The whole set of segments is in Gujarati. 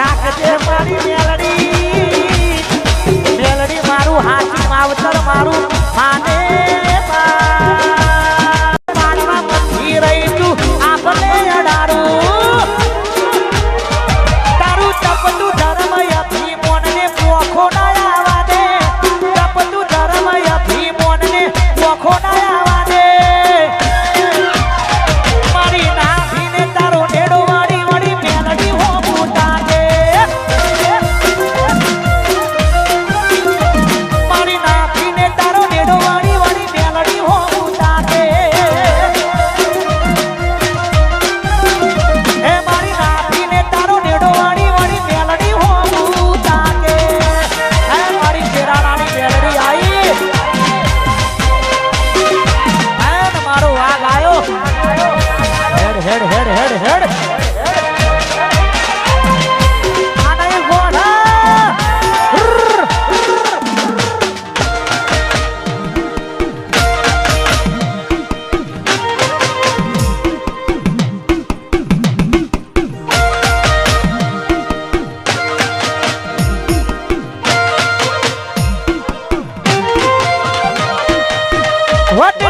રાખજે મારી મેલડી. મેલડી મારું હાથી માવતર મારું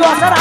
lo hará.